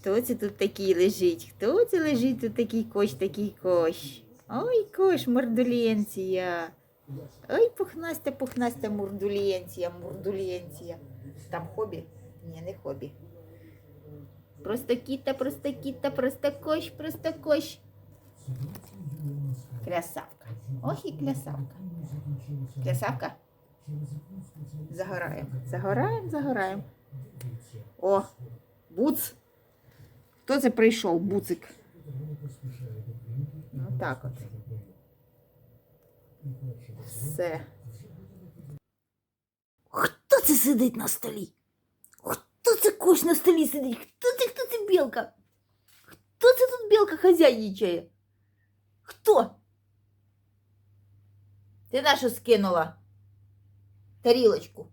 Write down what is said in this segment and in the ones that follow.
Хто це тут такий лежить? Хто це лежить тут такий кош, такий кош? Ой, кош, мордуленція. Ой, пухнаста, пухнаста мурдуленція, мурдуленція. Там хобі? Ні, не хобі. Просто кіта, просто кіта, просто кош, просто кош. Красавка. Ох і красавка. Красавка. Загораємо. Загораємо, загораємо. О, буц. Хто це прийшов, буцик? Ну так от. Все. Хто це сидить на столі? Хто це кош на столі сидить? Хто це, хто це білка? Хто це тут білка хазяйничає? Хто? Ти нашу скинула? Тарілочку.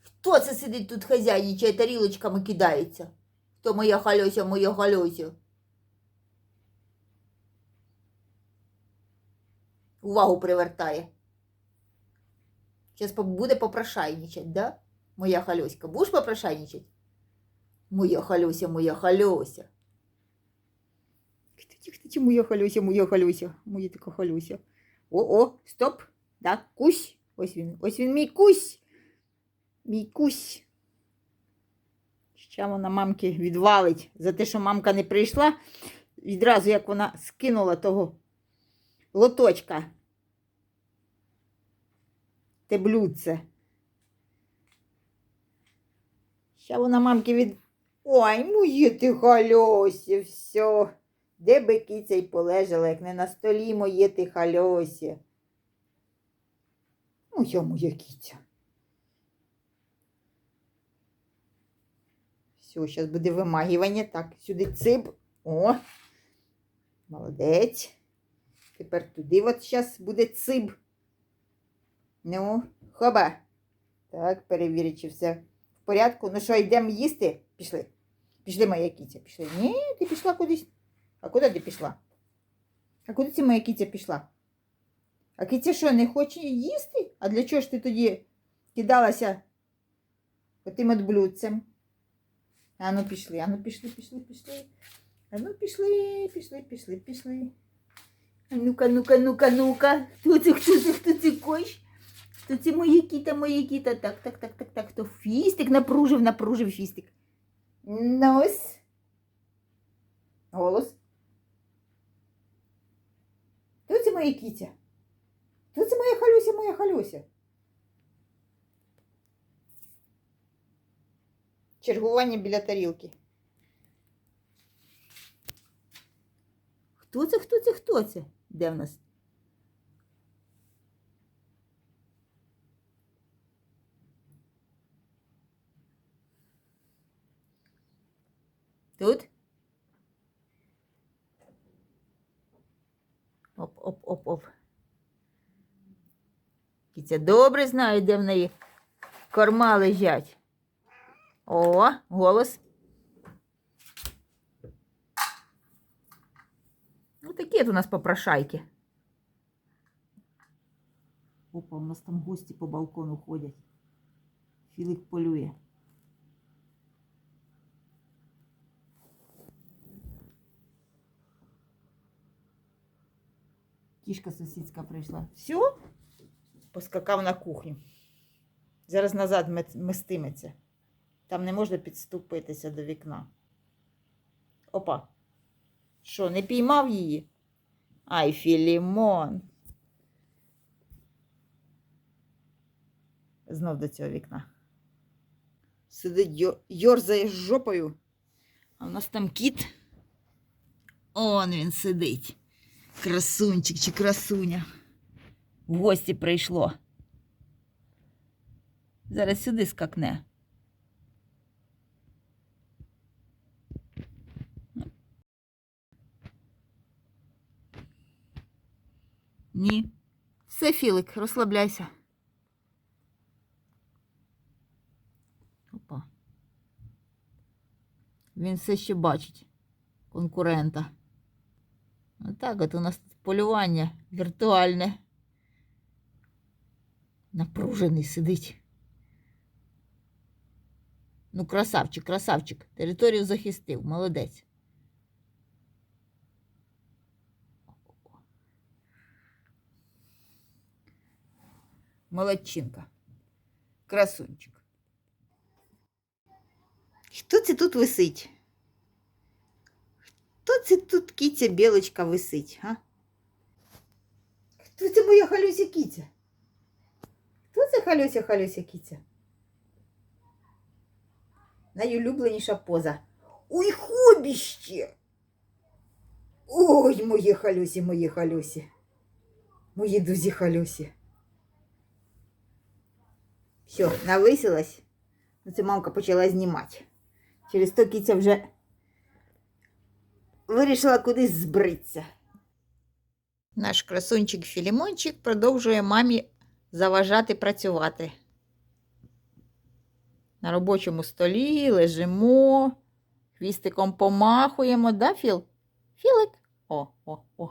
Хто це сидить тут хазяйничає, тарілочками кидається? Хто моя халюся, моя халюся? Увагу привертає. Зараз буде попрошайничать, да? Моя халюська. Будеш попрошайничать? Моя халюся, моя халюся. Кстати, моя халюся, моя халюся. Моя така халюся. О-о, стоп. Да, кусь. Ось він. Ось він мій кусь. Мій кусь. Ще вона мамки відвалить за те, що мамка не прийшла. Відразу як вона скинула того лоточка. Те блюдце. Ще вона мамки від. Ой, моє ти хальосі, все. Де би киця й полежала, як не на столі моє ти хальосі. Моя моя киця. Все, зараз буде вимагування. Так, сюди цип. О, молодець. Тепер туди от зараз буде циб. Ну, хоба. Так, перевірить, чи все в порядку. Ну що, йдемо їсти? Пішли. Пішли, моя кіця, пішли. Ні, ти пішла кудись. А куди ти пішла? А куди це моя кіця пішла? А кіця що, не хоче їсти? А для чого ж ти тоді кидалася тим от блюдцем? А ну пішли, а ну пішли, пішли, пішли. А ну пішли, пішли, пішли, пішли. А ну-ка, ну-ка, ну-ка, ну-ка. Хто це, хто це, хто це кош? Хто це моє кіта, моє кіта? Так, так, так, так, так. Хто фістик напружив, напружив фістик. Нос. Голос. Хто це моя кітя? Хто це моя халюся, моя халюся? Чергування біля тарілки. Хто це, хто це, хто це? Де в нас? Тут? Оп, оп, оп, оп. Кіця добре знає, де в неї корма лежать. О, голос. Ну, такі от у нас попрошайки. Опа, у нас там гості по балкону ходять. Філик полює. Кішка сусідська прийшла. Все? Поскакав на кухню. Зараз назад мет- мистиметься. Там не можна підступитися до вікна. Опа. Що, не піймав її? Ай, Філімон. Знов до цього вікна. Сидить, йорзає жопою. А в нас там кіт. Он він сидить. Красунчик чи красуня. В гості прийшло. Зараз сюди скакне. Ні. Все, Філик, розслабляйся. Опа. Він все ще бачить конкурента. Отак от у нас полювання віртуальне. Напружений сидить. Ну, красавчик, красавчик. Територію захистив. Молодець. Молодчинка. Красунчик. Що це тут висить? Хто це тут киця білочка висить, а? Хто це моя халюся киця? Хто це халюся халюся киця? Найулюбленіша поза. Ой, хобіще! Ой, мої халюсі, мої халюсі. Мої дузі халюсі. Все, нависилась. Ну, Це мамка почала знімати. Через то киця вже вирішила кудись збритися. Наш красунчик Філімончик продовжує мамі заважати працювати. На робочому столі лежимо, хвістиком помахуємо, да, Філ? Філик? О, о, о.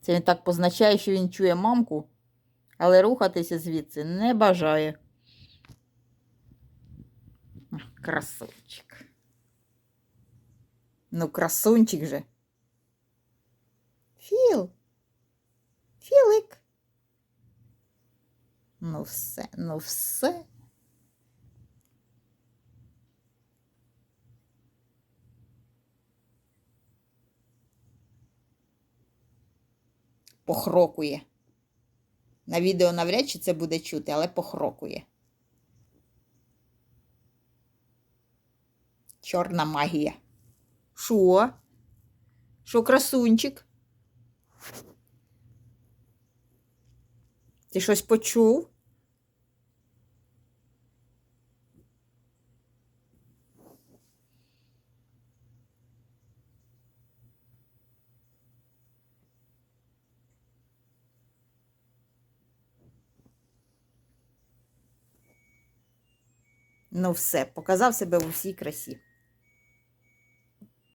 Це він так позначає, що він чує мамку, але рухатися звідси не бажає. Красунчик. Ну, красунчик же. Філ. Філик. Ну все, ну все. Похрокує. На відео навряд чи це буде чути, але похрокує. Чорна магія. Шо? Шо, красунчик? Ти щось почув? Ну, все, показав себе в усій красі.